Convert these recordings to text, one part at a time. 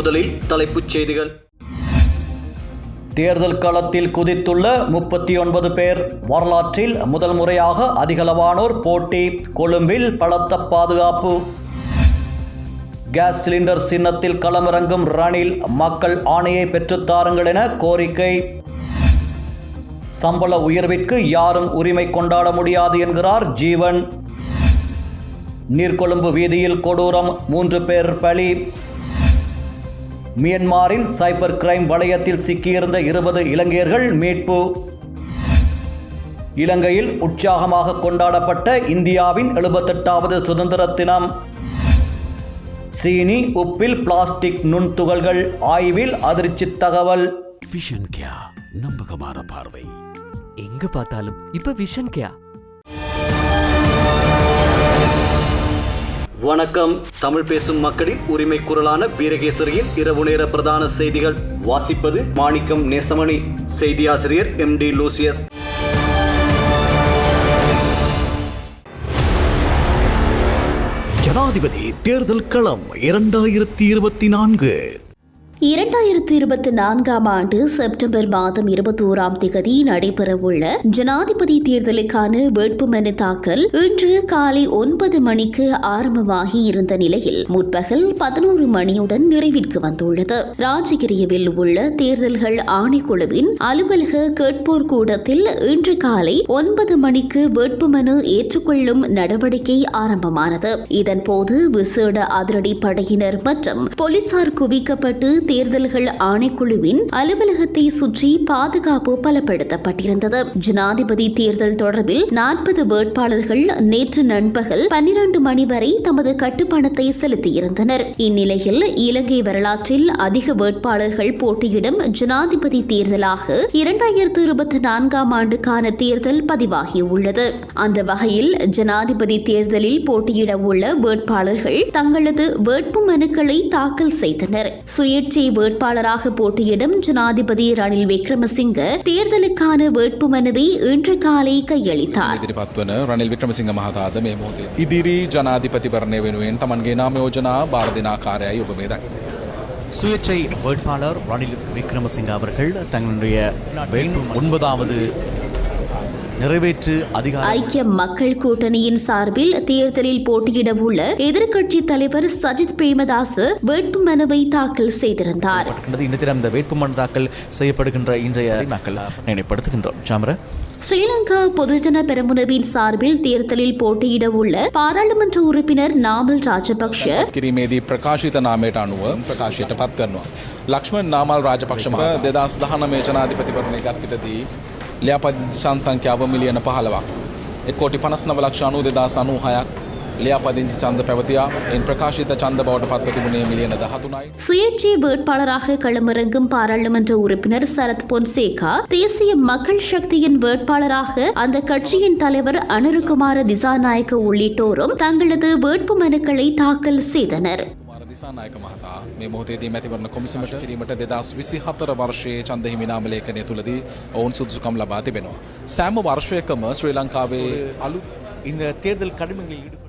முதலில் தலைப்புச் செய்திகள். தேர்தல் களத்தில் குதித்துள்ள முப்பத்தி ஒன்பது பேர் வரலாற்றில் முதல் முறையாக அதிகளவானோர் போட்டி கொழும்பில் பலத்த பாதுகாப்பு. கேஸ் சிலிண்டர் சின்னத்தில் களமிறங்கும் ரணில் மக்கள் ஆணையை பெற்றுத்தாருங்கள் என கோரிக்கை. சம்பள உயர்விற்கு யாரும் உரிமை கொண்டாட முடியாது என்கிறார் ஜீவன். நீர்கொழும்பு வீதியில் கொடூரம் மூன்று பேர் பலி. மியன்மாரின் சைபர் கிரைம் வளையத்தில் சிக்கியிருந்த இருபது இலங்கையர்கள் மீட்பு. இலங்கையில் உற்சாகமாக கொண்டாடப்பட்ட இந்தியாவின் எழுபத்தெட்டாவது சுதந்திர தினம். சீனி உப்பில் பிளாஸ்டிக் நுண்துகள்கள் ஆய்வில் அதிர்ச்சி தகவல். விஷன் கியா நம்பகமான பார்வை. எங்க பார்த்தாலும் இப்ப விஷன் கேயா வணக்கம். தமிழ் பேசும் மக்களின் உரிமை குரலான வீரகேசரியின் இரவு நேர பிரதான செய்திகள். வாசிப்பது மாணிக்கம் நேசமணி. செய்தியாசிரியர் எம் டி லூசியஸ். ஜனாதிபதி தேர்தல் களம் இரண்டாயிரத்தி இருபத்தி நான்கு. இரண்டாயிரத்தி இருபத்தி நான்காம் ஆண்டு செப்டம்பர் மாதம் இருபத்தோராம் திகதி நடைபெறவுள்ள ஜனாதிபதி தேர்தலுக்கான வேட்புமனு தாக்கல் இன்று காலை ஒன்பது மணிக்கு ஆரம்பமாகி இருந்த நிலையில் முற்பகல் பதினோரு மணியுடன் நிறைவிற்கு வந்துள்ளது. ராஜகிரியவில் உள்ள தேர்தல்கள் ஆணைக்குழுவின் அலுவலக கேட்போர் கூடத்தில் இன்று காலை ஒன்பது மணிக்கு வேட்புமனு ஏற்றுக்கொள்ளும் நடவடிக்கை ஆரம்பமானது. இதன்போது விசேட அதிரடி படையினர் மற்றும் போலீசார் குவிக்கப்பட்டு தேர்தல்கள் ஆணைக்குழுவின் அலுவலகத்தை சுற்றி பாதுகாப்பு பலப்படுத்தப்பட்டிருந்தது. ஜனாதிபதி தேர்தல் தொடர்பில் நாற்பது வேட்பாளர்கள் நேற்று நண்பகல் பன்னிரண்டு மணி வரை தமது கட்டுப்பணத்தை செலுத்தியிருந்தனர். இந்நிலையில் இலங்கை வரலாற்றில் அதிக வேட்பாளர்கள் போட்டியிடும் ஜனாதிபதி தேர்தலாக இரண்டாயிரத்து இருபத்தி நான்காம் ஆண்டுக்கான தேர்தல் பதிவாகியுள்ளது. அந்த வகையில் ஜனாதிபதி தேர்தலில் போட்டியிட உள்ள வேட்பாளர்கள் தங்களது வேட்பு மனுக்களை தாக்கல் செய்தனர். சுயேட்சை வேட்பாளராக போட்டியிடும் ஜனாதிபதி ரணில் விக்ரமசிங்க தேர்தலுக்கான வேட்புமனுவை இன்று காலை கையளித்தார் ඉදිරිපත් වන රනිල් වික්‍රමසිංහ මහතාද මේ මොහොතේ ඉදිරි ජනාධිපතිවරණය වෙනුවෙන් තමන්ගේ නාම යෝජනා භාර දෙන ආකාරයයි ඔබ මේ දකින්නේ. சுயேட்சை வேட்பாளர் ரணில் விக்ரமசிங்க அவர்கள் தங்களுடைய வேட்பு ஒன்பதாவது நிறைவேற்று அதிகார ஐக்கிய மக்கள் கூட்டணியின் சார்பில் தேர்தலில் போட்டியிட உள்ள எதிர்க்கட்சி தலைவர் சஜித் பிரேமதாஸ் வேட்புமனுவை தாக்கல் செய்திருந்தார் இருக்கின்றது. இந்த தினம் இந்த வேட்புமனு தாக்கல் செய்யப்படுகின்ற இன்றைய மக்கள் நினைப்படுத்துகின்றோம் சாமர ஸ்ரீலங்கா பொதுஜன பெரமுனவின் சார்பில் தேர்தலில் போட்டியிட உள்ள பாராளுமன்ற உறுப்பினர் நாமல் ராஜபக்ஷ කිරීමේදී ප්‍රකාශිත නාමයට අනුව ප්‍රකාශයට පත් කරනවා. ලක්ෂ්මන් නාමල් රාජපක්ෂ මහ දෙදස් දහන මේ ජනාධිපතිවරණය ගත්කිටදී ලියාපදිංචි ශන් සංඛ්‍යාව මිලියන පහලවක්. එක්කෝටි පනස් නව ලක්ෂ අනු දෙදස් අනූ හයක් ලියාපදිංචි චන්ද පැවතියා එන් ප්‍රකාශිත චන්ද බවට පත්ව තිබුණේ මිලියන දහතුනයි. சுயேட்சை வேட்பாளராக களமிறங்கும் பாராளுமன்ற உறுப்பினர் சரத் பொன்சேகா தேசிய மக்கள் சக்தியின் வேட்பாளராக அந்த கட்சியின் தலைவர் அனுருகுமார திசாநாயக்க உள்ளிட்டோரும் தங்களது வேட்பு மனுக்களை தாக்கல் செய்தனர் කුමාර දිසානායක මහතා මේ මොහොතේදී මැතිවරණ කොමිසමට කිරීමට දෙදස් විසි හතර වර්ෂයේ චන්ද හිමිනාම ලේඛනය තුළදී ඔවුන් සුදුසුකම් ලබා තිබෙනවා. සෑම වර්ෂයකම ශ්‍රී ලංකාවේ அலு இந்த தேர்தல் கடமைகளில் ஈடுபட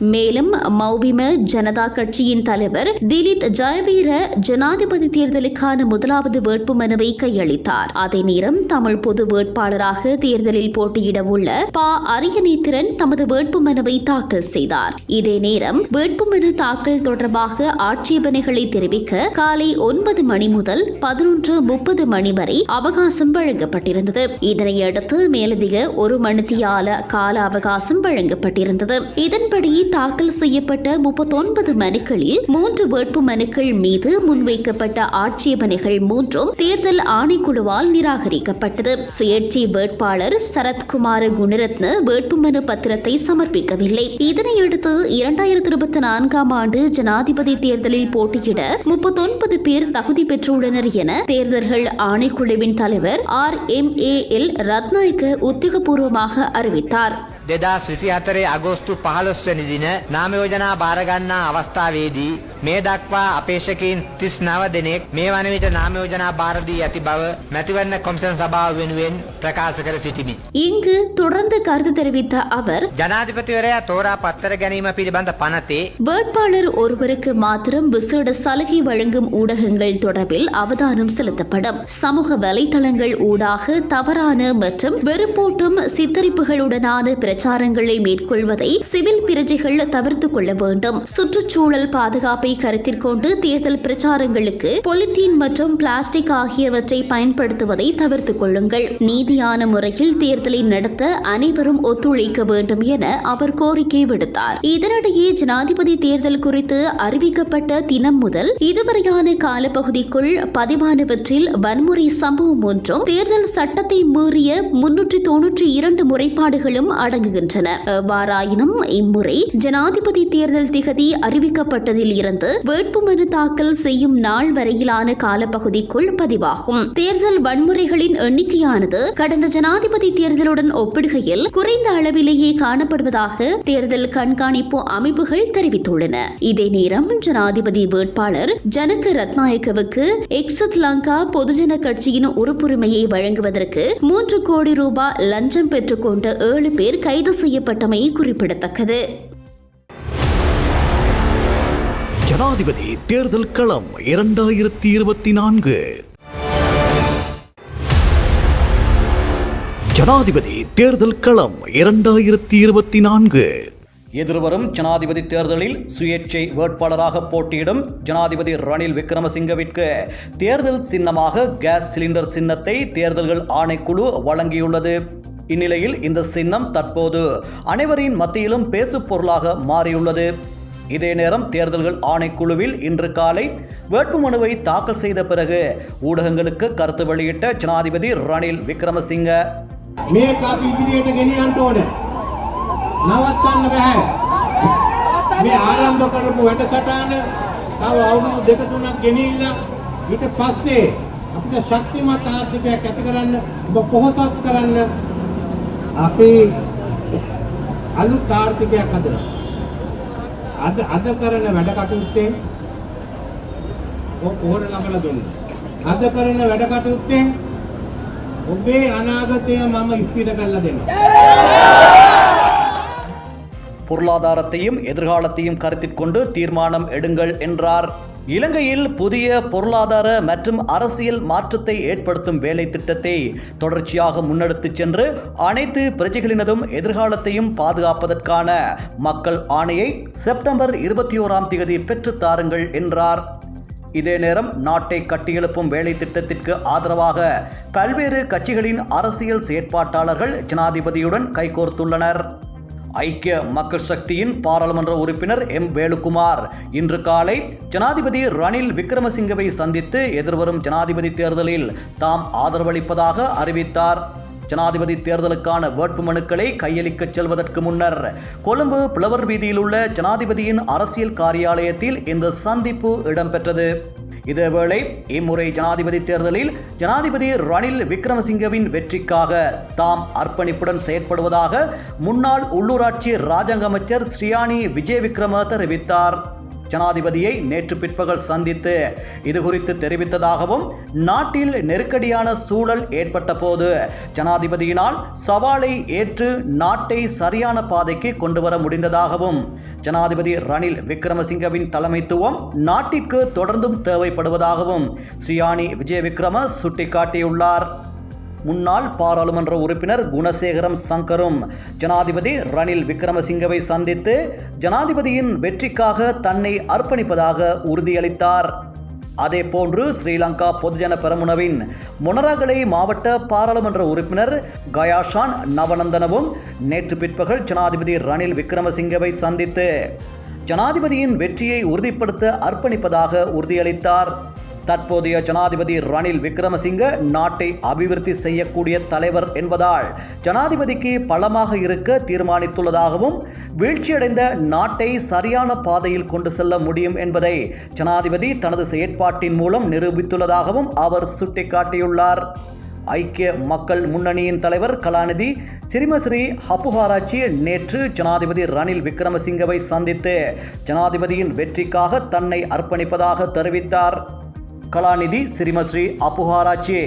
மேலும் மௌபிம ஜனதா கட்சியின் தலைவர் திலித் ஜெயவீர ஜனாதிபதி தேர்தலுக்கான முதலாவது வேட்புமனுவை கையளித்தார். அதே நேரம் தமிழ் பொது வேட்பாளராக தேர்தலில் போட்டியிட உள்ள பா. அரியநேத்திரன் தமது வேட்புமனுவை தாக்கல் செய்தார். இதே நேரம் வேட்புமனு தாக்கல் தொடர்பாக ஆட்சேபனைகளை தெரிவிக்க காலை ஒன்பது மணி முதல் பதினொன்று முப்பது மணி வரை அவகாசம் வழங்கப்பட்டிருந்தது. இதனையடுத்து மேலதிக ஒரு மணித்தியால கால அவகாசம் வழங்கப்பட்டிருந்தது. இதன்படி தாக்கல் செய்யப்பட்ட முப்பத்தொன்பது மனுக்களில் மூன்று வேட்பு மனுக்கள் மீது முன்வைக்கப்பட்ட ஆட்சேபனைகள் மூன்றும் தேர்தல் ஆணைக்குழுவால் நிராகரிக்கப்பட்டது. சுயேட்சை வேட்பாளர் சரத்குமார குணரத்ன வேட்புமனு பத்திரத்தை சமர்ப்பிக்கவில்லை. இதனையடுத்து இரண்டாயிரத்தி இருபத்தி நான்காம் ஆண்டு ஜனாதிபதி தேர்தலில் போட்டியிட முப்பத்தொன்பது பேர் தகுதி பெற்றுள்ளனர் என தேர்தல்கள் ஆணைக்குழுவின் தலைவர் R M A L Ratnayake உத்தியோகபூர்வமாக அறிவித்தார். 2024 අගෝස්තු 15 වෙනි දින නාම යෝජනා බාර ගන්නා අවස්ථාවේදී මේ දක්වා අපේක්ෂකයින් 39 දෙනෙක් මේ වන විට නාම යෝජනා බාර දී ඇති බව මැතිවරණ කොමිෂන් සභාව වෙනුවෙන් ප්‍රකාශ කර සිටිමි. இங்கு தொடர்ந்து கருத்து தெரிவித்த அவர் ජනාධිපතිවරයා තෝරා පත්තර ගැනීම පිළිබඳ පනතේ வேட்பாளர் ஒருவருக்கு மாத்திரம் விசேட சலுகை வழங்கும் ஊடகங்கள் தொடர்பில் அவதானம் செலுத்தப்படும் சமூக வலைதளங்கள் ஊடாக தவறான மற்றும் வெறுப்பூட்டும் சித்தரிப்புகளுடனான பிரச்சாரங்களை மேற்கொள்வதை சிவில் பிரஜைகள் தவிர்த்துக் கொள்ள வேண்டும் சுற்றுச்சூழல் பாதுகாப்பை கருத்தில் கொண்டு தேர்தல் பிரச்சாரங்களுக்கு பொலித்தீன் மற்றும் பிளாஸ்டிக் ஆகியவற்றை பயன்படுத்துவதை தவிர்த்துக் கொள்ளுங்கள். நீதியான முறையில் தேர்தலை நடத்த அனைவரும் ஒத்துழைக்க வேண்டும் என அவர் கோரிக்கை விடுத்தார். இதனிடையே ஜனாதிபதி தேர்தல் குறித்து அறிவிக்கப்பட்ட தினம் முதல் இதுவரையான காலப்பகுதிக்குள் பதிவானவற்றில் வன்முறை சம்பவம் ஒன்றும் தேர்தல் சட்டத்தை மீறிய முன்னூற்றி தொன்னூற்றி இரண்டு முறைப்பாடுகளும் அடங்குகின்றன. எவ்வாறாயினும் இம்முறை ஜனாதிபதி தேர்தல் திகதி அறிவிக்கப்பட்டதில் இருந்து வேட்புமனு தாக்கல் செய்யும் நாள் வரையிலான காலப்பகுதிக்குள் பதிவாகும். தேர்தல் வன்முறைகளின் எண்ணிக்கையானது கடந்த ஜனாதிபதி தேர்தலுடன் ஒப்பிடுகையில் குறைந்த அளவிலேயே காணப்படுவதாக தேர்தல் கண்காணிப்பு அமைப்புகள் தெரிவித்துள்ளன. இதே நேரம் ஜனாதிபதி வேட்பாளர் ஜனக ரத்நாயக்கவுக்கு எக்ஸத் லங்கா பொதுஜன கட்சியின் உறுப்புரிமையை வழங்குவதற்கு மூன்று கோடி ரூபாய் லஞ்சம் பெற்றுக்கொண்ட ஏழு பேர் கைது செய்யப்பட்டமை குறிப்பிடத்தக்கது. ஜனாதிபதி தேர்தல் களம் இரண்டாயிரத்தி இருபத்தி நான்கு. ஜனாதிபதி தேர்தல் களம் இரண்டாயிரத்தி இருபத்தி நான்கு. எதிர்வரும் ஜனாதிபதி தேர்தலில் சுயேட்சை வேட்பாளராக போட்டியிடும் ஜனாதிபதி ரணில் விக்ரமசிங்கவிற்கு தேர்தல் சின்னமாக கேஸ் சிலிண்டர் சின்னத்தை தேர்தல்கள் ஆணைக்குழு வழங்கியுள்ளது. இந்நிலையில் இந்த சின்னம் தற்போது அனைவரின் மத்தியிலும் பேசு பொருளாக மாறியுள்ளது. இதே நேரம் தேர்தல்கள் ஆணைக்குழுவில் இன்று காலை வேட்புமனுவை தாக்கல் செய்த பிறகு ஊடகங்களுக்கு கருத்து வெளியிட்ட ஜனாதிபதி ரணில் விக்ரமசிங்க මේක අපි ඉදිරියට ගෙනියන්න ඕන. නවත්තන්න බෑ. මේ ආරම්භ කරපු වැඩසටහන තව අවුරුදු දෙක තුනක් ගෙනියලා ඊට පස්සේ අපිට ශක්තිමත් ආර්ථිකයක් ඇති කරන්න ඔබ පොහොසත් කරන්න අපි අලුත් ආර්ථිකයක් හදනවා. අද අද කරන වැඩ කටයුත්තේ ඔය පොහොර ලබලා දුන්නා. අද කරන වැඩ කටයුත්තේ ඔබේ අනාගතය මම ස්ථිර කරලා දෙනවා. பொருளாதாரத்தையும் எதிர்காலத்தையும் கருத்தில் கொண்டு தீர்மானம் எடுங்கள் என்றார் இலங்கையில் புதிய பொருளாதார மற்றும் அரசியல் மாற்றத்தை ஏற்படுத்தும் வேலை திட்டத்தை தொடர்ச்சியாக முன்னெடுத்துச் சென்று அனைத்து பிரஜைகளினதும் எதிர்காலத்தையும் பாதுகாப்பதற்கான மக்கள் ஆணையை செப்டம்பர் இருபத்தி ஓராம் தேதி பெற்றுத் தாருங்கள் என்றார். இதே நேரம் நாட்டை கட்டியெழுப்பும் வேலை திட்டத்திற்கு ஆதரவாக பல்வேறு கட்சிகளின் அரசியல் செயற்பாட்டாளர்கள் ஜனாதிபதியுடன் கைகோர்த்துள்ளனர். ஐக்கிய மக்கள் சக்தியின் பாராளுமன்ற உறுப்பினர் எம். வேலுக்குமார். இன்று காலை ஜனாதிபதி ரணில் விக்ரமசிங்கவை சந்தித்து எதிர்வரும் ஜனாதிபதி தேர்தலில் தாம் ஆதரவளிப்பதாக அறிவித்தார். ஜனாதிபதி தேர்தலுக்கான வேட்புமனுக்களை கையளிக்கச் செல்வதற்கு முன்னர் கொழும்பு பிளவர் வீதியில் உள்ள ஜனாதிபதியின் அரசியல் காரியாலயத்தில் இந்த சந்திப்பு இடம்பெற்றது. இதேவேளை இம்முறை ஜனாதிபதி தேர்தலில் ஜனாதிபதி ரணில் விக்ரமசிங்கவின் வெற்றிக்காக தாம் அர்ப்பணிப்புடன் செயற்படுவதாக முன்னாள் உள்ளூராட்சி ராஜாங்க அமைச்சர் ஸ்ரீயானி விஜய் விக்ரம தெரிவித்தார். ஜனாதிபதியை நேற்று பிற்பகல் சந்தித்து இது குறித்து தெரிவித்ததாகவும் நாட்டில் நெருக்கடியான சூழல் ஏற்பட்ட போது ஜனாதிபதியினால் சவாலை ஏற்று நாட்டை சரியான பாதைக்கு கொண்டு வர முடிந்ததாகவும் ஜனாதிபதி ரணில் விக்ரமசிங்கவின் தலைமைத்துவம் நாட்டிற்கு தொடர்ந்தும் தேவைப்படுவதாகவும் ஸ்ரீயானி விஜய விக்ரம சுட்டிக்காட்டியுள்ளார். முன்னாள் பாராளுமன்ற உறுப்பினர் குணசேகரம் சங்கரும். ஜனாதிபதி ரணில் விக்ரமசிங்கவை சந்தித்து ஜனாதிபதியின் வெற்றிக்காக தன்னை அர்ப்பணிப்பதாக உறுதியளித்தார். அதேபோன்று ஸ்ரீலங்கா பொதுஜன பெரமுனவின் முனராகலை மாவட்ட பாராளுமன்ற உறுப்பினர் கயாஷான் நவநந்தனவும் நேற்று பிற்பகல் ஜனாதிபதி ரணில் விக்ரமசிங்கவை சந்தித்து ஜனாதிபதியின் வெற்றியை உறுதிப்படுத்த அர்ப்பணிப்பதாக உறுதியளித்தார். தற்போதைய ஜனாதிபதி ரணில் விக்ரமசிங்க நாட்டை அபிவிருத்தி செய்யக்கூடிய தலைவர் என்பதால் ஜனாதிபதிக்கு பலமாக இருக்க தீர்மானித்துள்ளதாகவும் வீழ்ச்சியடைந்த நாட்டை சரியான பாதையில் கொண்டு செல்ல முடியும் என்பதை ஜனாதிபதி தனது செயற்பாட்டின் மூலம் நிரூபித்துள்ளதாகவும் அவர் சுட்டிக்காட்டியுள்ளார். ஐக்கிய மக்கள் முன்னணியின் தலைவர் கலாநிதி சிறிமஸ்ரீ ஹப்புஹாராச்சி நேற்று ஜனாதிபதி ரணில் விக்ரமசிங்கவை சந்தித்து ஜனாதிபதியின் வெற்றிக்காக தன்னை அர்ப்பணிப்பதாக தெரிவித்தார். கலாநிதி ஸ்ரீமஸ்ரீ அப்புஹாராச்சி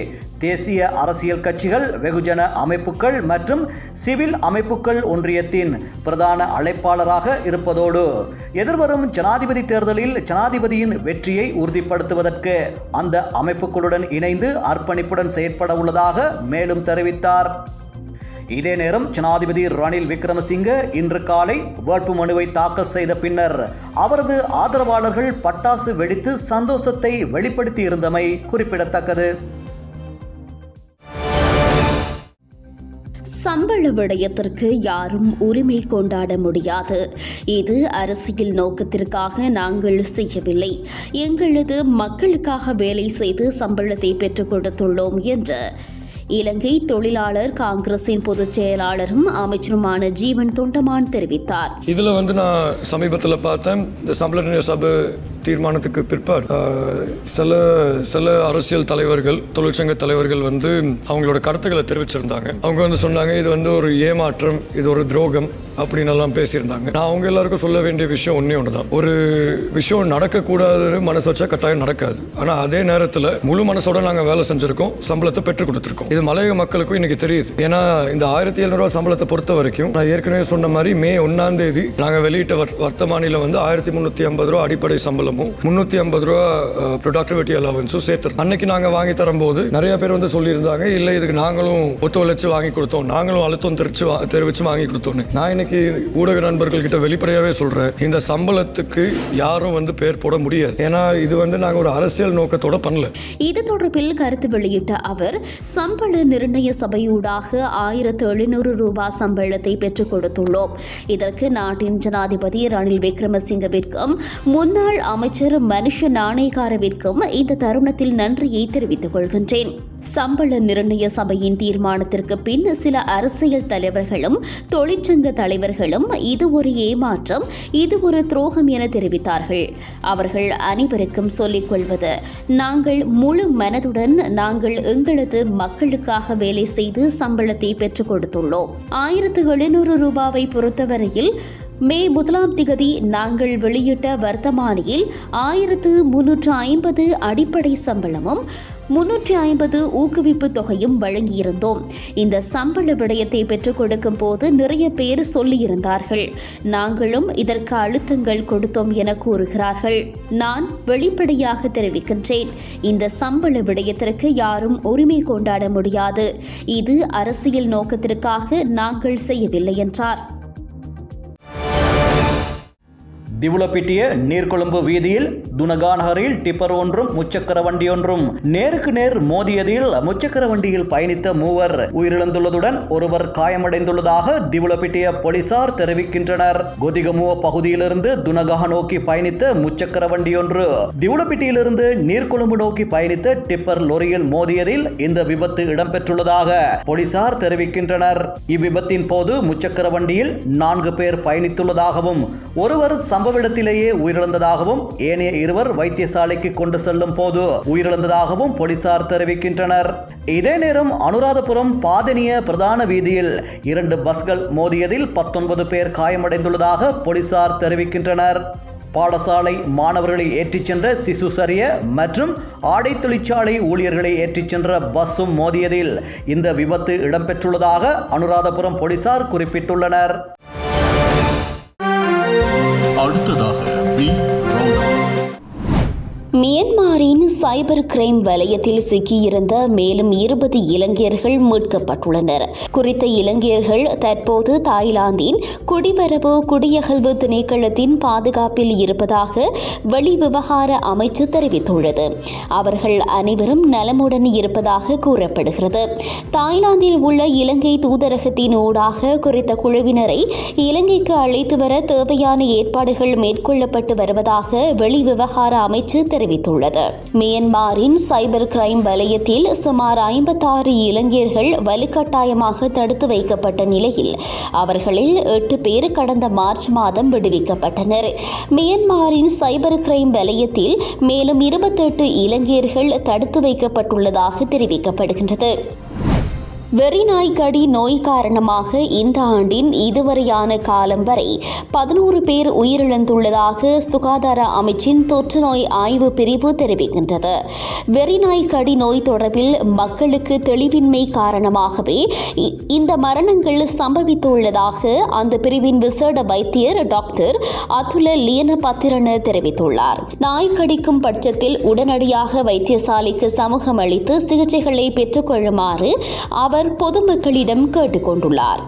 தேசிய அரசியல் கட்சிகள் வெகுஜன அமைப்புகள் மற்றும் சிவில் அமைப்புகள் ஒன்றியத்தின் பிரதான அழைப்பாளராக இருப்பதோடு எதிர்வரும் ஜனாதிபதி தேர்தலில் ஜனாதிபதியின் வெற்றியை உறுதிப்படுத்துவதற்கு அந்த அமைப்புகளுடன் இணைந்து அர்ப்பணிப்புடன் செயற்பட உள்ளதாக மேலும் தெரிவித்தார். இதே நேரம் ஜனாதிபதி ரணில் விக்ரமசிங்கே இன்று காலை வேட்பு மனுவை தாக்கல் செய்த பின்னர் அவரது ஆதரவாளர்கள் பட்டாசு வெடித்து சந்தோஷத்தை வெளிப்படுத்தி இருந்தமை குறிப்பிடத்தக்கது. சம்பள விடயத்திற்கு யாரும் உரிமை கொண்டாட முடியாது. இது அரசியல் நோக்கத்திற்காக நாங்கள் செய்யவில்லை. எங்களது மக்களுக்காக வேலை செய்து சம்பளத்தை பெற்றுக் கொடுத்துள்ளோம் என்று இலங்கை தொழிலாளர் காங்கிரசின் பொதுச் செயலாளரும் அமைச்சருமான ஜீவன் தொண்டமான் தெரிவித்தார். இதில் வந்து நான் சமீபத்தில் பார்த்தேன். இந்த சம்பள சபை தீர்மானத்துக்கு பிற்பாடு சில சில அரசியல் தலைவர்கள் தொழிற்சங்க தலைவர்கள் வந்து அவங்களோட கருத்துக்களை தெரிவிச்சிருந்தாங்க. அவங்க வந்து சொன்னாங்க இது வந்து ஒரு ஏமாற்றம் இது ஒரு துரோகம் அப்படின்னு எல்லாம் பேசியிருந்தாங்க. நான் அவங்க எல்லாருக்கும் சொல்ல வேண்டிய விஷயம் ஒன்றே ஒன்று தான் ஒரு விஷயம் நடக்கக்கூடாதுன்னு மனசு வச்சா கட்டாயம் நடக்காது. ஆனால் அதே நேரத்தில் முழு மனசோட நாங்கள் வேலை செஞ்சுருக்கோம் சம்பளத்தை பெற்றுக் கொடுத்துருக்கோம். இது மலையக மக்களுக்கும் இன்னைக்கு தெரியுது. ஏன்னா இந்த ஆயிரத்தி எழுநூறுவா சம்பளத்தை பொறுத்த வரைக்கும் நான் ஏற்கனவே சொன்ன மாதிரி மே ஒன்னாம் தேதி நாங்கள் வெளியிட்ட வர்- வர்த்தமானியில் வந்து ஆயிரத்தி முந்நூற்றி ஐம்பது ரூபா அடிப்படை சம்பளம். சம்பளமும் முந்நூற்றி ஐம்பது ரூபா ப்ரொடக்டிவிட்டி அலவன்ஸும் சேர்த்து அன்னைக்கு நாங்கள் வாங்கி தரும்போது நிறைய பேர் வந்து சொல்லியிருந்தாங்க இல்லை இதுக்கு நாங்களும் ஒத்துழைச்சு வாங்கி கொடுத்தோம். நாங்களும் அழுத்தம் தெரிச்சு வா- தெரிவிச்சு வாங்கி கொடுத்தோன்னு நான் இன்னைக்கு ஊடக நண்பர்கள் கிட்ட வெளிப்படையாவே சொல்றேன் இந்த சம்பளத்துக்கு யாரும் வந்து பேர் போட முடியாது. ஏன்னா இது வந்து நாங்கள் ஒரு அரசியல் நோக்கத்தோட பண்ணல. இது தொடர்பில் கருத்து வெளியிட்ட அவர் சம்பள நிர்ணய சபையூடாக ஆயிரத்து எழுநூறு ரூபாய் சம்பளத்தை பெற்றுக் கொடுத்துள்ளோம். இதற்கு நாட்டின் ஜனாதிபதி ரணில் விக்ரமசிங்கவிற்கும் முன்னாள் அமைச்சர் மனுஷ நாணயக்காரவிற்கும் இந்த தருணத்தில் நன்றியை தெரிவித்துக் கொள்கின்றேன். சம்பள நிர்ணய சபையின் தீர்மானத்திற்கு பின் சில அரசியல் தலைவர்களும் தொழிற்சங்க தலைவர்களும் இது ஒரு ஏமாற்றம் இது ஒரு துரோகம் என தெரிவித்தார்கள். அவர்கள் அனைவருக்கும் சொல்லிக் கொள்வது நாங்கள் முழு மனதுடன் நாங்கள் எங்களது மக்களுக்காக வேலை செய்து சம்பளத்தை பெற்றுக் கொடுத்துள்ளோம். ஆயிரத்து எழுநூறு ரூபாவை பொறுத்தவரையில் மே முதலாம் திகதி நாங்கள் வெளியிட்ட வர்த்தமானியில் ஆயிரத்து முன்னூற்று ஐம்பது அடிப்படை சம்பளமும் முன்னூற்றி ஐம்பது ஊக்குவிப்பு தொகையும் வழங்கியிருந்தோம். இந்த சம்பள விடயத்தை பெற்றுக் கொடுக்கும் போது நிறைய பேர் சொல்லியிருந்தார்கள். நாங்களும் இதற்கு அழுத்தங்கள் கொடுத்தோம் என கூறுகிறார்கள். நான் வெளிப்படையாக தெரிவிக்கின்றேன். இந்த சம்பள விடயத்திற்கு யாரும் உரிமை கொண்டாட முடியாது. இது அரசியல் நோக்கத்திற்காக நாங்கள் செய்யவில்லை என்றார். திவுலப்பிட்டிய நீர்கொழும்பு வீதியில் துனகாநகரில் டிப்பர் ஒன்றும் முச்சக்கர வண்டி ஒன்றும். நேருக்கு நேர் மோதியதில் முச்சக்கர வண்டியில் பயணித்த மூவர் உயிரிழந்துள்ளதுடன் ஒருவர் காயமடைந்துள்ளதாக திவுலப்பிட்டிய போலீசார் தெரிவிக்கின்றனர். கொதிகமுவ பகுதியிலிருந்து துனகா நோக்கி பயணித்த முச்சக்கர வண்டி ஒன்று. திவுலப்பிட்டியிலிருந்து நீர்கொழும்பு நோக்கி பயணித்த டிப்பர் லொரியில் மோதியதில் இந்த விபத்து இடம்பெற்றுள்ளதாக போலீசார் தெரிவிக்கின்றனர். இவ்விபத்தின் போது முச்சக்கர வண்டியில் நான்கு பேர் பயணித்துள்ளதாகவும் ஒருவர் சம்பவ இடத்திலேயே உயிரிழந்ததாகவும் ஏனைய இருவர் வைத்தியசாலைக்கு கொண்டு செல்லும் போது உயிரிழந்ததாகவும் போலீசார் தெரிவிக்கின்றனர். இதே நேரம் அனுராதபுரம் பாதனிய பிரதான வீதியில் இரண்டு பஸ்கள் மோதியதில் பத்தொன்பது பேர் காயமடைந்துள்ளதாக போலீசார் தெரிவிக்கின்றனர். பாடசாலை மாணவர்களை ஏற்றிச் சென்ற சிசு சரிய மற்றும் ஆடை தொழிற்சாலை ஊழியர்களை ஏற்றிச் சென்ற பஸ்ஸும் மோதியதில் இந்த விபத்து இடம்பெற்றுள்ளதாக அனுராதபுரம் போலீசார் குறிப்பிட்டுள்ளனர். மியன்மாரின் சைபர் கிரைம் வலயத்தில் சிக்கியிருந்த மேலும் இருபது இலங்கையர்கள் மீட்கப்பட்டுள்ளனர். குறித்த இலங்கையர்கள் தற்போது தாய்லாந்தின் குடிவரவு குடியகல்வு திணைக்களத்தின் பாதுகாப்பில் இருப்பதாக வெளிவிவகார அமைச்சு தெரிவித்துள்ளது. அவர்கள் அனைவரும் நலமுடன் இருப்பதாக கூறப்படுகிறது. தாய்லாந்தில் உள்ள இலங்கை தூதரகத்தின் ஊடாக குறித்த குழுவினரை இலங்கைக்கு அழைத்து வர தேவையான ஏற்பாடுகள் மேற்கொள்ளப்பட்டு வருவதாக வெளிவிவகார அமைச்சு தெரிவித்துள்ளது. மியன்மாரின் சைபர் கிரைம் வலயத்தில் சுமார் ஐம்பத்தாறு இளைஞர்கள் வலுக்கட்டாயமாக தடுத்து வைக்கப்பட்ட நிலையில் அவர்களில் எட்டு பேர் கடந்த மார்ச் மாதம் விடுவிக்கப்பட்டனர். மியன்மாரின் சைபர் கிரைம் வலயத்தில் மேலும் இருபத்தெட்டு இளைஞர்கள் தடுத்து வைக்கப்பட்டுள்ளதாக தெரிவிக்கப்படுகின்றது. வெறிநாய்க்கடி நோய் காரணமாக இந்த ஆண்டின் இதுவரையான காலம் வரை பதினோரு பேர் உயிரிழந்துள்ளதாக சுகாதார அமைச்சின் தொற்று நோய் ஆய்வு பிரிவு தெரிவிக்கின்றது. வெறிநாய்க்கடி நோய் தொடர்பில் மக்களுக்கு தெளிவின்மை காரணமாகவே இ- இந்த மரணங்கள் சம்பவித்துள்ளதாக அந்த பிரிவின் விசேட வைத்தியர் டாக்டர் அதுல லியன பத்திரன தெரிவித்துள்ளார். நாய் கடிக்கும் பட்சத்தில் உடனடியாக வைத்தியசாலைக்கு சமூகம் அளித்து சிகிச்சைகளை பெற்றுக்கொள்ளுமாறு அவர் பொதுமக்களிடம் கேட்டுக்கொண்டுள்ளார்.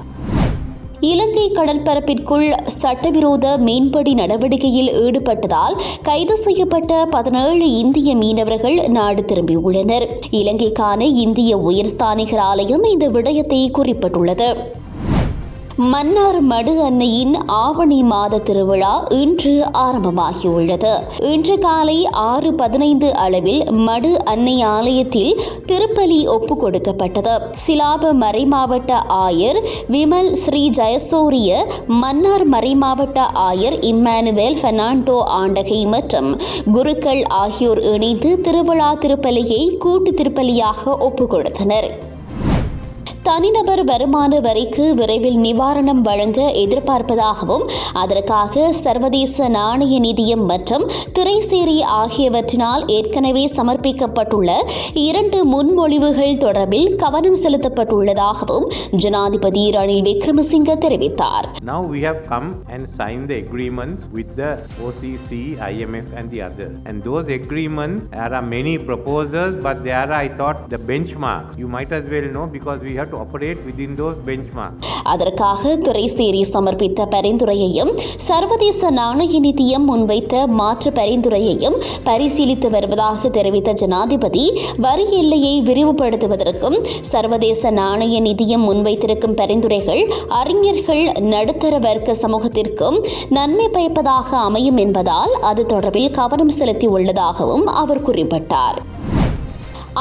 இலங்கை கடற்பரப்பிற்குள் சட்டவிரோத மீன்பிடி நடவடிக்கையில் ஈடுபட்டதால் கைது செய்யப்பட்ட பதினேழு இந்திய மீனவர்கள் நாடு திரும்பியுள்ளனர். இலங்கைக்கான இந்திய உயர்ஸ்தானிகர் ஆலயம் இந்த விடயத்தை குறிப்பிட்டுள்ளது. மன்னார் மடு அன்னையின் ஆவணி மாத திருவிழா இன்று ஆரம்பமாகியுள்ளது. இன்று காலை ஆறு பதினைந்து அளவில் மடு அன்னை ஆலயத்தில் திருப்பலி ஒப்பு கொடுக்கப்பட்டது. சிலாப மறைமாவட்ட ஆயர் விமல் ஸ்ரீ ஜெயசூரிய மன்னார் மறைமாவட்ட ஆயர் இம்மானுவேல் பெர்னாண்டோ ஆண்டகை மற்றும் குருக்கள் ஆகியோர் இணைந்து திருவிழா திருப்பலியை கூட்டு திருப்பலியாக ஒப்பு கொடுத்தனர். தனிநபர் வருமான வரிக்கு விரைவில் நிவாரணம் வழங்க எதிர்பார்ப்பதாகவும் அதற்காக சர்வதேச நாணய நிதியம் மற்றும் திரைசேரி ஆகியவற்றினால் ஏற்கனவே சமர்ப்பிக்கப்பட்டுள்ள இரண்டு முன்மொழிவுகள் தொடர்பில் கவனம் செலுத்தப்பட்டுள்ளதாகவும் ஜனாதிபதி ரணில் விக்ரமசிங்க தெரிவித்தார் Now we have come and signed the agreements with the OCC, IMF, and the others. And those agreements, there are many proposals, but there are, I thought, the benchmark. You might as well know because we have to operate within those benchmarks. அதற்காக துறைசேரி சமர்ப்பித்த பரிந்துரையையும் சர்வதேச நாணய நிதியம் முன்வைத்த மாற்று பரிந்துரையையும் பரிசீலித்து வருவதாக தெரிவித்த ஜனாதிபதி வரி எல்லையை விரிவுபடுத்துவதற்கும் சர்வதேச நாணய நிதியம் முன்வைத்திருக்கும் பரிந்துரைகள் அறிஞர்கள் நடுத்தர வர்க்க சமூகத்திற்கும் நன்மை பயப்பதாக அமையும் என்பதால் அது தொடர்பில் கவனம் செலுத்தியுள்ளதாகவும் அவர் குறிப்பிட்டார்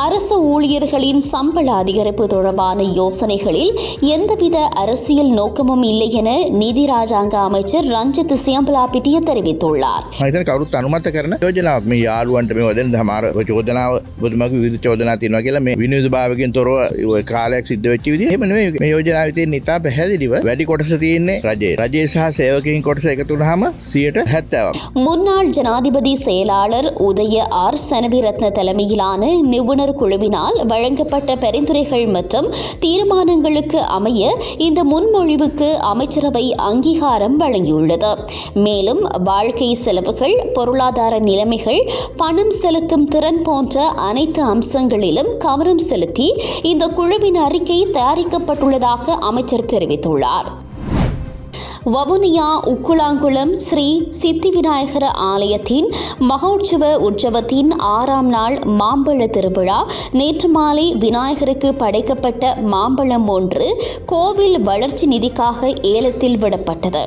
அரசு ஊழியர்களின் சம்பள அதிகரிப்பு தொடர்பான யோசனைகளில் எந்தவித அரசியல் நோக்கமும் இல்லை என நிதி ராஜாங்க அமைச்சர் ரஞ்சித் சியம்பலா පිටිය தெரிவித்துள்ளார் මහිතන කවරුත් අනුමත කරන යෝජනාවක් මේ යාළුවන්ට මේ වදන හමාර චෝදනාව බොතුමක විදි චෝදනා තියනවා කියලා මේ විනිවිධ භාවකින් තොරව ඔය කාලයක් සිද්ධ වෙච්ච විදිහ එහෙම නෙවෙයි මේ යෝජනාව තියෙන ඉතා පැහැදිලිව වැඩි කොටස තියෙන්නේ රජයේ රජයේ සහ සේවකයන් කොටස එකතු වුනහම 70ක් முன்னாள் ஜனாதிபதி செயலாளர் உதய ஆர் சனவிரத்ன தலைமையிலான நிபுணர் குழுவினால் வழங்கப்பட்ட பரிந்துரைகள் மற்றும் தீர்மானங்களுக்கு அமைய இந்த முன்மொழிவுக்கு அமைச்சரவை அங்கீகாரம் வழங்கியுள்ளது. மேலும் வாழ்க்கை செலவுகள் பொருளாதார நிலைமைகள் பணம் செலுத்தும் திறன் போன்ற அனைத்து அம்சங்களிலும் கவனம் செலுத்தி இந்த குழுவின் அறிக்கை தயாரிக்கப்பட்டுள்ளதாக அமைச்சர் தெரிவித்துள்ளார். வவுனியா உக்குளாங்குளம் ஸ்ரீ சித்தி விநாயகர் ஆலயத்தின் மகோற்சவ உற்சவத்தின் ஆறாம் நாள் மாம்பழ திருவிழா நேற்று மாலை விநாயகருக்கு படைக்கப்பட்ட மாம்பழம் ஒன்று கோவில் வளர்ச்சி நிதிக்காக ஏலத்தில் விடப்பட்டது.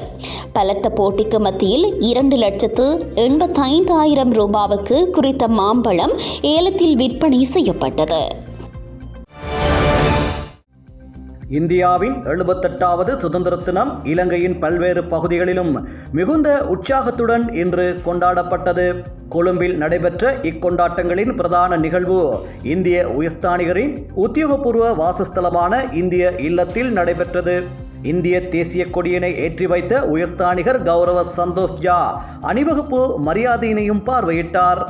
பலத்த போட்டிக்கு மத்தியில் இரண்டு லட்சத்து எண்பத்தைந்தாயிரம் ரூபாவுக்கு குறித்த மாம்பழம் ஏலத்தில் விற்பனை செய்யப்பட்டது. இந்தியாவின் எழுபத்தெட்டாவது சுதந்திர தினம் இலங்கையின் பல்வேறு பகுதிகளிலும் மிகுந்த உற்சாகத்துடன் இன்று கொண்டாடப்பட்டது. கொழும்பில் நடைபெற்ற இக்கொண்டாட்டங்களின் பிரதான நிகழ்வு இந்திய உயர்ஸ்தானிகரின் உத்தியோகபூர்வ வாசஸ்தலமான இந்திய இல்லத்தில் நடைபெற்றது. இந்திய தேசிய கொடியினை ஏற்றி வைத்த உயர்ஸ்தானிகர் கௌரவ சந்தோஷ் ஜா அணிவகுப்பு மரியாதையினையும் பார்வையிட்டார்.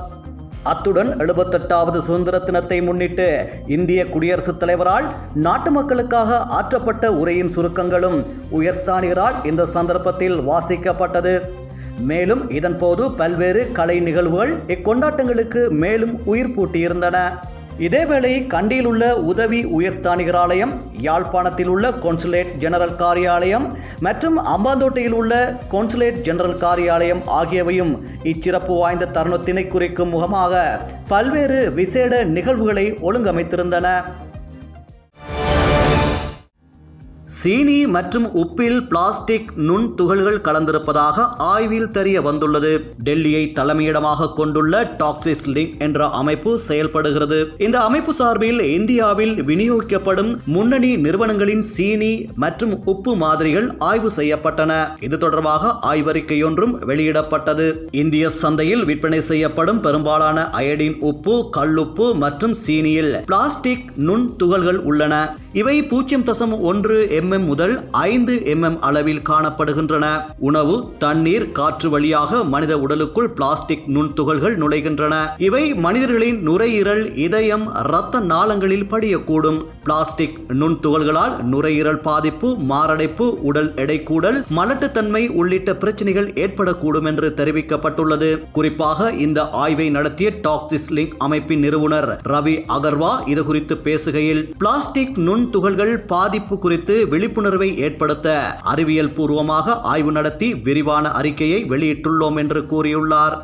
அத்துடன் எழுபத்தெட்டாவது சுதந்திர தினத்தை முன்னிட்டு இந்திய குடியரசுத் தலைவரால் நாட்டு மக்களுக்காக ஆற்றப்பட்ட உரையின் சுருக்கங்களும் உயர்ஸ்தானிகரால் இந்த சந்தர்ப்பத்தில் வாசிக்கப்பட்டது. மேலும் இதன்போது பல்வேறு கலை நிகழ்வுகள் இக்கொண்டாட்டங்களுக்கு மேலும் உயிர் பூட்டியிருந்தன. இதேவேளை கண்டியில் உள்ள உதவி உயர்ஸ்தானிகர் ஆலயம் யாழ்ப்பாணத்தில் உள்ள கொன்சுலேட் ஜெனரல் காரியாலயம் மற்றும் அம்பாந்தோட்டையில் உள்ள கொன்சுலேட் ஜெனரல் காரியாலயம் ஆகியவையும் இச்சிறப்பு வாய்ந்த தருணத்தினை குறிக்கும் முகமாக பல்வேறு விசேட நிகழ்வுகளை ஒழுங்கமைத்திருந்தன. சீனி மற்றும் உப்பில் பிளாஸ்டிக் நுண் துகள்கள் கலந்திருப்பதாக ஆய்வில் தெரிய வந்துள்ளது. டெல்லியை தலைமையிடமாக கொண்டுள்ள டாக்ஸிஸ் லிங்க் என்ற அமைப்பு செயல்படுகிறது. இந்த அமைப்பு சார்பில் இந்தியாவில் விநியோகிக்கப்படும் முன்னணி நிறுவனங்களின் சீனி மற்றும் உப்பு மாதிரிகள் ஆய்வு செய்யப்பட்டன. இது தொடர்பாக ஆய்வறிக்கை ஒன்றும் வெளியிடப்பட்டது. இந்திய சந்தையில் விற்பனை செய்யப்படும் பெரும்பாலான அயடின் உப்பு கல்லுப்பு மற்றும் சீனியில் பிளாஸ்டிக் நுண் துகள்கள் உள்ளன. இவை பூஜ்ஜியம் தசம் ஒன்று எம்எம் முதல் ஐந்து எம்எம் அளவில் காணப்படுகின்றன. உணவு தண்ணீர் காற்று வழியாக மனித உடலுக்குள் பிளாஸ்டிக் நுண்துகள்கள் நுழைகின்றன. இவை மனிதர்களின் நுரையீரல் இதயம் இரத்த நாளங்களில் படியக்கூடும். பிளாஸ்டிக் நுண்துகள்களால் நுரையீரல் பாதிப்பு மாரடைப்பு உடல் எடை கூடல் மலட்டுத்தன்மை உள்ளிட்ட பிரச்சனைகள் ஏற்படக்கூடும் என்று தெரிவிக்கப்பட்டுள்ளது. குறிப்பாக இந்த ஆய்வை நடத்திய டாக்ஸிஸ் லிங்க் அமைப்பின் நிறுவனர் ரவி அகர்வா இது குறித்து பேசுகையில் பிளாஸ்டிக் நுண்துகள்கள் பாதிப்பு குறித்து விழிப்புணர்வை ஏற்படுத்த அறிவியல் பூர்வமாக ஆய்வு நடத்தி விரிவான அறிக்கையை வெளியிட்டுள்ளோம் என்று கூறியுள்ளார்.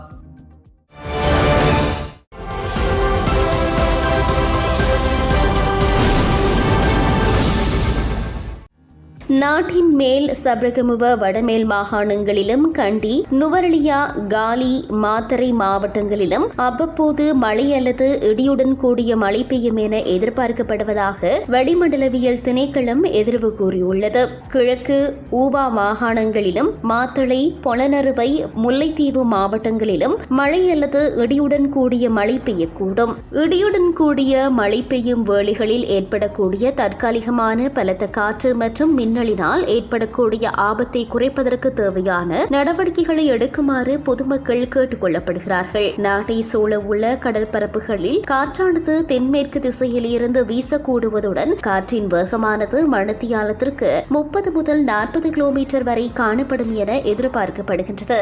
நாட்டின் மேல் சபரகமுவ வடமேல் மாகாணங்களிலும் கண்டி நுவரலியா காலி மாத்தரை மாவட்டங்களிலும் அவ்வப்போது மழை அல்லது இடியுடன் கூடிய மழை பெய்யும் என எதிர்பார்க்கப்படுவதாக வளிமண்டலவியல் திணைக்களம் எதிர்வு கூறியுள்ளது. கிழக்கு ஊபா மாகாணங்களிலும் மாத்தளை பொலனறுவை முல்லைத்தீவு மாவட்டங்களிலும் மழை அல்லது இடியுடன் கூடிய மழை பெய்யக்கூடும். இடியுடன் கூடிய மழை பெய்யும் வேளைகளில் ஏற்படக்கூடிய தற்காலிகமான பலத்த காற்று மற்றும் மின்னலினால் ஏற்படக்கூடிய ஆபத்தை குறைப்பதற்கு தேவையான நடவடிக்கைகளை எடுக்குமாறு பொதுமக்கள் கேட்டுக் கொள்ளப்படுகிறார்கள் நாட்டை சூழ உள்ள கடற்பரப்புகளில் காற்றானது தென்மேற்கு திசையில் இருந்து வீசக்கூடுவதுடன் காற்றின் வேகமானது மணத்தியாலத்திற்கு முப்பது முதல் நாற்பது கிலோமீட்டர் வரை காணப்படும் என எதிர்பார்க்கப்படுகின்றது.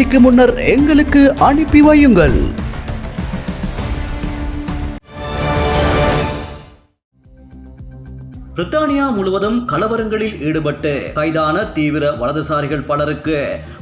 தேதிக்கு முன்னர் எங்களுக்கு அனுப்பி வையுங்கள். பிரித்தானியா முழுவதும் கலவரங்களில் ஈடுபட்டு கைதான தீவிர வலதுசாரிகள் பலருக்கு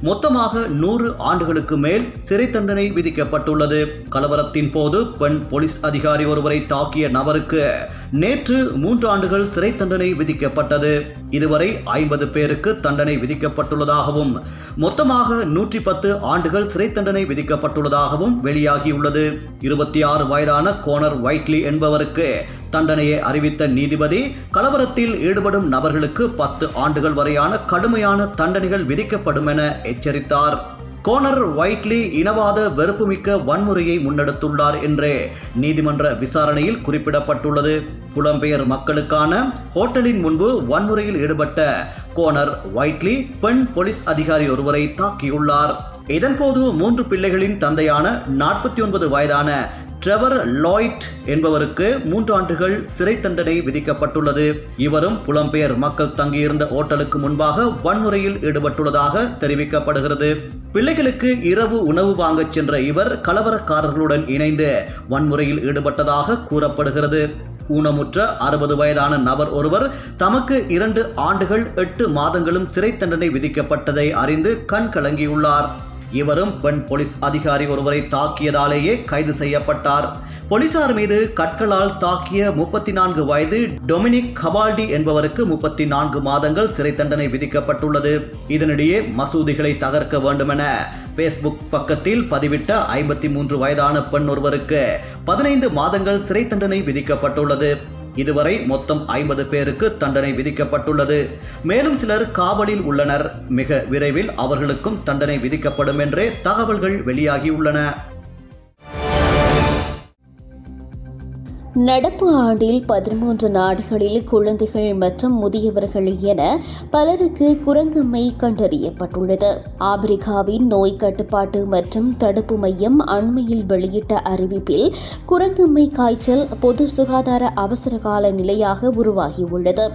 மொத்தமாக நூறு ஆண்டுகளுக்கு மேல் சிறை தண்டனை விதிக்கப்பட்டுள்ளது. கலவரத்தின் போது பெண் போலீஸ் அதிகாரி ஒருவரை தாக்கிய நபருக்கு நேற்று மூன்று ஆண்டுகள் சிறை தண்டனை விதிக்கப்பட்டது. இதுவரை ஐம்பது பேருக்கு தண்டனை விதிக்கப்பட்டுள்ளதாகவும் மொத்தமாக நூற்றி பத்து ஆண்டுகள் சிறை தண்டனை விதிக்கப்பட்டுள்ளதாகவும் வெளியாகியுள்ளது. இருபத்தி ஆறு வயதான கோனர் வைட்லி என்பவருக்கு தண்டனையை அறிவித்த நீதிபதி கலவரத்தில் ஈடுபடும் நபர்களுக்கு பத்து ஆண்டுகள் வரையான கடுமையான தண்டனைகள் விதிக்கப்படும் என எச்சரித்தார். கோனர் ஒயிட்லி இனவாத வெறுப்புமிக்க வன்முறையை முன்னெடுத்துள்ளார் என்று நீதிமன்ற விசாரணையில் குறிப்பிடப்பட்டுள்ளது. புலம்பெயர் மக்களுக்கான ஹோட்டலின் முன்பு வன்முறையில் ஈடுபட்ட கோனர் ஒயிட்லி பெண் போலீஸ் அதிகாரி ஒருவரை தாக்கியுள்ளார். இதன்போது மூன்று பிள்ளைகளின் தந்தையான நாற்பத்தி ஒன்பது வயதான ட்ரெவர் லாய்ட் என்பவருக்கு மூன்று ஆண்டுகள் சிறை தண்டனை விதிக்கப்பட்டுள்ளது. இவரும் புலம்பெயர் மக்கள் தங்கியிருந்த ஓட்டலுக்கு முன்பாக வன்முறையில் ஈடுபட்டுள்ளதாக தெரிவிக்கப்படுகிறது. பிள்ளைகளுக்கு இரவு உணவு வாங்கச் சென்ற இவர் கலவரக்காரர்களுடன் இணைந்து வன்முறையில் ஈடுபட்டதாக கூறப்படுகிறது. ஊனமுற்ற அறுபது வயதான நபர் ஒருவர் தமக்கு இரண்டு ஆண்டுகள் எட்டு மாதங்களும் சிறை தண்டனை விதிக்கப்பட்டதை அறிந்து கண் கலங்கியுள்ளார் இவரும் பெண் போலீஸ் அதிகாரி ஒருவரை தாக்கியதாலேயே கைது செய்யப்பட்டார். போலீசார் மீது கற்களால் தாக்கிய முப்பத்தி நான்கு வயது டொமினிக் கபால்டி என்பவருக்கு முப்பத்தி நான்கு மாதங்கள் சிறை தண்டனை விதிக்கப்பட்டுள்ளது. இதனிடையே மசூதிகளை தகர்க்க வேண்டுமென பேஸ்புக் பக்கத்தில் பதிவிட்ட ஐம்பத்தி மூன்று வயதான பெண் ஒருவருக்கு பதினைந்து மாதங்கள் சிறை தண்டனை விதிக்கப்பட்டுள்ளது. இதுவரை மொத்தம் ஐம்பது பேருக்கு தண்டனை விதிக்கப்பட்டுள்ளது. மேலும் சிலர் காவலில் உள்ளனர். மிக விரைவில் அவர்களுக்கும் தண்டனை விதிக்கப்படும் என்றே தகவல்கள் வெளியாகியுள்ளன. நடப்பு ஆண்டில் பதிமூன்று நாடுகளில் குழந்தைகள் மற்றும் முதியவர்கள் என பலருக்கு குரங்கம்மை கண்டறியப்பட்டுள்ளது. ஆப்பிரிக்காவின் நோய் கட்டுப்பாட்டு மற்றும் தடுப்பு மையம் அண்மையில் வெளியிட்ட அறிவிப்பில் குரங்கம்மை காய்ச்சல் பொது சுகாதார அவசரகால நிலையாக உருவாகியுள்ளது.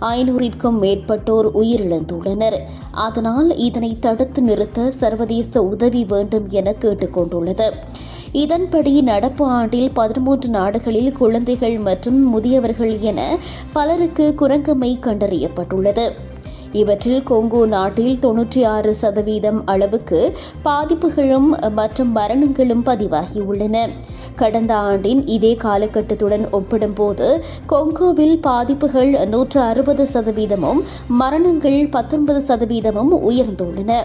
ஐநூறிற்கும் மேற்பட்டோர் உயிரிழந்துள்ளனர். அதனால் இதனை தடுத்து நிறுத்த சர்வதேச உதவி வேண்டும் என கேட்டுக்கொண்டுள்ளது. இதன்படி நடப்பு ஆண்டில் பதிமூன்று நாடுகளில் குழந்தைகள் மற்றும் முதியவர்கள் என பலருக்கு குரங்கமை கண்டறியப்பட்டுள்ளது. இவற்றில் கொங்கோ நாட்டில் தொன்னூற்றி ஆறு சதவீதம் அளவுக்கு பாதிப்புகளும் மற்றும் மரணங்களும் பதிவாகியுள்ளன. கடந்த ஆண்டின் இதே காலகட்டத்துடன் ஒப்பிடும்போது கொங்கோவில் பாதிப்புகள் நூற்று அறுபது சதவீதமும் மரணங்கள் பத்தொன்பது சதவீதமும் உயர்ந்துள்ளன.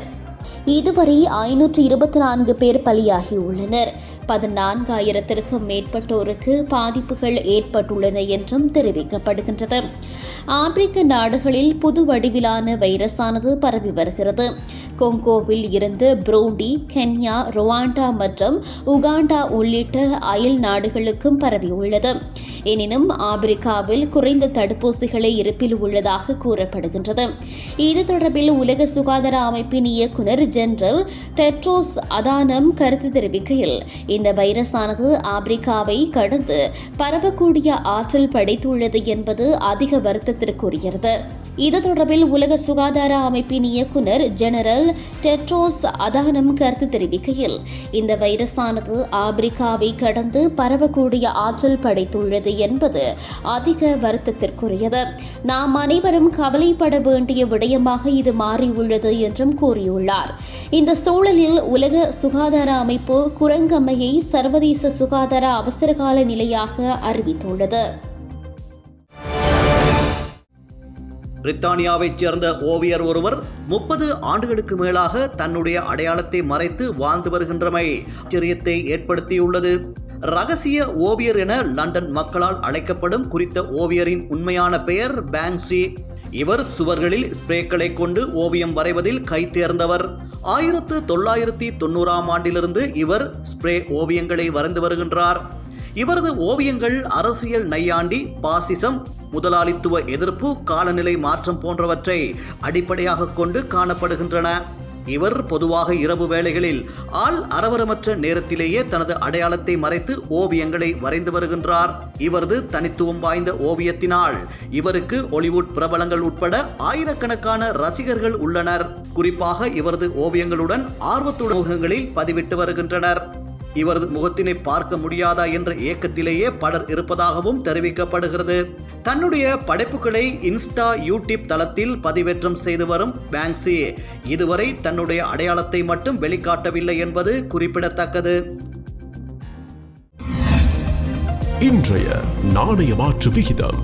இதுவரை ஐநூற்று இருபத்தி நான்கு பேர் பலியாகியுள்ளனர். பதினான்காயிரத்திற்கும் மேற்பட்டோருக்கு பாதிப்புகள் ஏற்பட்டுள்ளன என்றும் தெரிவிக்கப்படுகின்றது. ஆப்பிரிக்க நாடுகளில் புது வடிவிலான வைரஸானது பரவி வருகிறது. கொங்கோவில் இருந்து புரூண்டி கென்யா ருவாண்டா மற்றும் உகாண்டா உள்ளிட்ட அயல் நாடுகளுக்கும் பரவியுள்ளது. எனினும் ஆப்பிரிக்காவில் குறைந்த தடுப்பூசிகளே இருப்பில் உள்ளதாக கூறப்படுகின்றது. இது தொடர்பில் உலக சுகாதார அமைப்பின் இயக்குநர் ஜெனரல் டெட்ரோஸ் அதானம் கருத்து தெரிவிக்கையில் இந்த வைரஸானது ஆப்பிரிக்காவை கடந்து பரவக்கூடிய ஆற்றல் படைத்துள்ளது என்பது அதிக வருத்தத்திற்குரியது. இது தொடர்பில் உலக சுகாதார அமைப்பின் இயக்குநர் ஜெனரல் டெட்ரோஸ் அதானம் கருத்து தெரிவிக்கையில் இந்த வைரஸானது ஆப்பிரிக்காவை கடந்து பரவக்கூடிய ஆற்றல் படைத்துள்ளது என்பது அதிக வருத்தத்திற்குரியது. நாம் அனைவரும் கவலைப்பட வேண்டிய விடயமாக இது மாறியுள்ளது என்றும் கூறியுள்ளார். இந்த சூழலில் உலக சுகாதார அமைப்பு குரங்கம்மையை சர்வதேச சுகாதார அவசரகால நிலையாக அறிவித்துள்ளது. பிரித்தானியாவைச் சேர்ந்த ஓவியர் ஒருவர் முப்பது ஆண்டுகளுக்கு மேலாக தன்னுடைய அடையாளத்தை மறைத்து வாழ்ந்து வருகின்றமை ஆச்சரியத்தை ஏற்படுத்தியுள்ளது. ரகசிய ஓவியர் என லண்டன் மக்களால் அழைக்கப்படும் குறித்த ஓவியரின் உண்மையான பெயர் பேங்ஸி இவர் சுவர்களில் ஸ்ப்ரேக்களை கொண்டு ஓவியம் வரைவதில் கைத்தேர்ந்தவர் ஆயிரத்து தொள்ளாயிரத்தி தொண்ணூறாம் ஆண்டிலிருந்து இவர் ஸ்ப்ரே ஓவியங்களை வரைந்து வருகின்றார். இவரது ஓவியங்கள் அரசியல் நையாண்டி பாசிசம் முதலாளித்துவ எதிர்ப்பு காலநிலை மாற்றம் போன்றவற்றை அடிப்படையாக கொண்டு காணப்படுகின்றன. இவர் பொதுவாக இரவு வேளைகளில் ஆள் அரவரமற்ற நேரத்திலேயே தனது அடையாளத்தை மறைத்து ஓவியங்களை வரைந்து வருகின்றார். இவரது தனித்துவம் வாய்ந்த ஓவியத்தினால் இவருக்கு ஒலிவுட் பிரபலங்கள் உட்பட ஆயிரக்கணக்கான ரசிகர்கள் உள்ளனர். குறிப்பாக இவரது ஓவியங்களுடன் ஆர்வத்துடன் முகங்களில் பதிவிட்டு வருகின்றனர். இவரது முகத்தினை பார்க்க முடியாதா என்ற ஏக்கத்திலேயே பலர் இருப்பதாகவும் தெரிவிக்கப்படுகிறது. தன்னுடைய படைப்புகளை இன்ஸ்டா யூடியூப் தளத்தில் பதிவேற்றம் செய்து வரும் பேங்ஸி இதுவரை தன்னுடைய அடையாளத்தை மட்டும் வெளிக்காட்டவில்லை என்பது குறிப்பிடத்தக்கது. இன்றைய நாணய மாற்று விகிதம்.